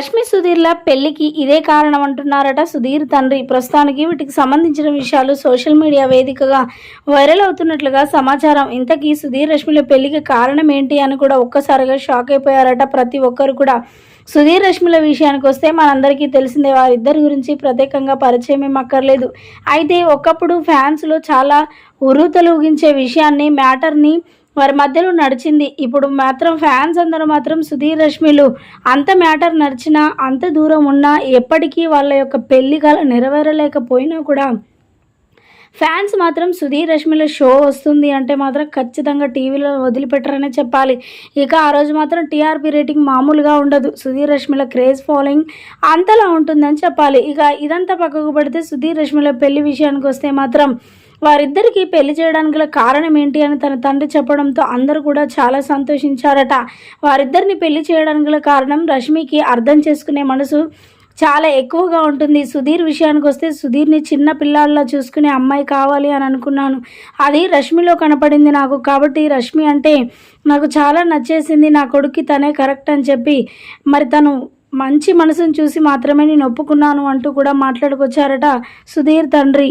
రష్మి సుధీర్ల పెళ్ళికి ఇదే కారణం అంటున్నారట సుధీర్ తండ్రి. ప్రస్తుతానికి వీటికి సంబంధించిన విషయాలు సోషల్ మీడియా వేదికగా వైరల్ అవుతున్నట్లుగా సమాచారం. ఇంతకీ సుధీర్ రష్మిల పెళ్ళికి కారణం ఏంటి అని కూడా ఒక్కసారిగా షాక్ అయిపోయారట ప్రతి ఒక్కరు కూడా. సుధీర్ రష్మిల విషయానికి వస్తే మనందరికీ తెలిసిందే వారిద్దరి గురించి ప్రత్యేకంగా పరిచయం అక్కర్లేదు. అయితే ఒకప్పుడు ఫ్యాన్స్లో చాలా ఉరుతలూగించే విషయాన్ని మ్యాటర్ని వారి మధ్యలో నడిచింది. ఇప్పుడు మాత్రం ఫ్యాన్స్ అందరూ మాత్రం సుధీర్ రష్మిలు అంత మ్యాటర్ నడిచినా అంత దూరం ఉన్నా ఎప్పటికీ వాళ్ళ యొక్క పెళ్ళి కల నెరవేరలేకపోయినా కూడా ఫ్యాన్స్ మాత్రం సుధీర్ రష్మిల షో వస్తుంది అంటే మాత్రం ఖచ్చితంగా టీవీలో వదిలిపెట్టరనే చెప్పాలి. ఇక ఆ రోజు మాత్రం టీఆర్పీ రేటింగ్ మామూలుగా ఉండదు. సుధీర్ రష్మిల క్రేజ్ ఫాలోయింగ్ అంతలా ఉంటుందని చెప్పాలి. ఇక ఇదంతా పక్కకు పెడితే సుధీర్ రష్మిల పెళ్ళి విషయానికి వస్తే మాత్రం వారిద్దరికీ పెళ్ళి చేయడానికి గల కారణం ఏంటి అని తన తండ్రి చెప్పడంతో అందరూ కూడా చాలా సంతోషించారట. వారిద్దరిని పెళ్ళి చేయడానికి గల కారణం రష్మికి అర్థం చేసుకునే మనసు చాలా ఎక్కువగా ఉంటుంది. సుధీర్ విషయానికి వస్తే సుధీర్ని చిన్న పిల్లాడిలా చూసుకునే అమ్మాయి కావాలి అని అనుకున్నాను. అది రష్మిలో కనపడింది నాకు. కాబట్టి రష్మి అంటే నాకు చాలా నచ్చేసింది. నా కొడుక్కి తనే కరెక్ట్ అని చెప్పి మరి తను మంచి మనసును చూసి మాత్రమే నేను ఒప్పుకున్నాను అంటూ కూడా మాట్లాడుకొచ్చారట సుధీర్ తండ్రి.